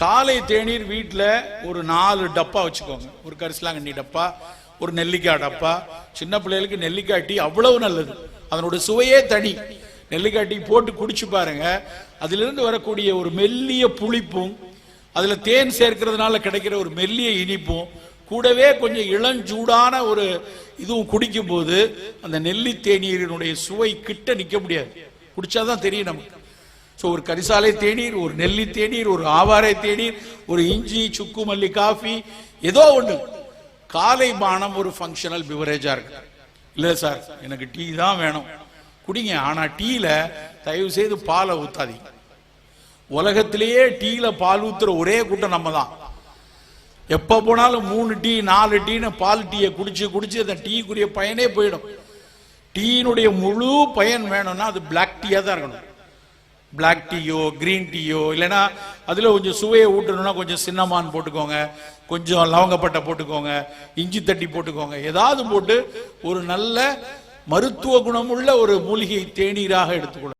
காலை தேநீர் வீட்டில் ஒரு நாலு டப்பா வச்சுக்கோங்க. ஒரு கரிசலாங்கண்ணி டப்பா ஒரு நெல்லிக்காய் டப்பா. சின்ன பிள்ளைகளுக்கு நெல்லிக்காய் டீ அவ்வளவு நல்லது. அதனோட சுவையே தனி. நெல்லிக்காய் டீ போட்டு குடிச்சு பாருங்க. அதிலிருந்து வரக்கூடிய ஒரு மெல்லிய புளிப்பும் அதில் தேன் சேர்க்கிறதுனால கிடைக்கிற ஒரு மெல்லிய இனிப்பும் கூடவே கொஞ்சம் இளஞ்சூடான ஒரு இதுவும் குடிக்கும் போது அந்த நெல்லி தேநீரினுடைய சுவை கிட்ட நிற்க முடியாது. குடிச்சாதான் தெரியும் நமக்கு. ஸோ ஒரு கரிசாலை தேநீர் ஒரு நெல்லி தேநீர் ஒரு ஆவாரை தேநீர் ஒரு இஞ்சி சுக்கு மல்லி காஃபி ஏதோ ஒன்று காலை பானம் ஒரு ஃபங்க்ஷனல் பிவரேஜாக இருக்கு. இல்லை சார் எனக்கு டீ தான் வேணும். குடிங்க ஆனால் டீயில் தயவு செய்து பாலை ஊற்றாதீங்க உலகத்திலேயே டீயில் பால் ஊற்றுற ஒரே கூட்டம் நம்ம தான் எப்போ போனாலும் மூணு டீ நாலு டீன்னு பால் டீயை குடிச்சு குடிச்சு அந்த டீக்குரிய பயனே போயிடும். டீயினுடைய முழு பயன் வேணும்னா அது பிளாக் டீயாக தான் இருக்கணும். பிளாக் டீயோ கிரீன் டீயோ இல்லைன்னா அதில் கொஞ்சம் சுவையை ஊட்டணும்னா கொஞ்சம் சின்னமான் போட்டுக்கோங்க. கொஞ்சம் லவங்கப்பட்டை போட்டுக்கோங்க. இஞ்சி தட்டி போட்டுக்கோங்க. ஏதாவது போட்டு ஒரு நல்ல மருத்துவ குணமுள்ள ஒரு மூலிகை தேநீராக எடுத்துக்கொள்ளும்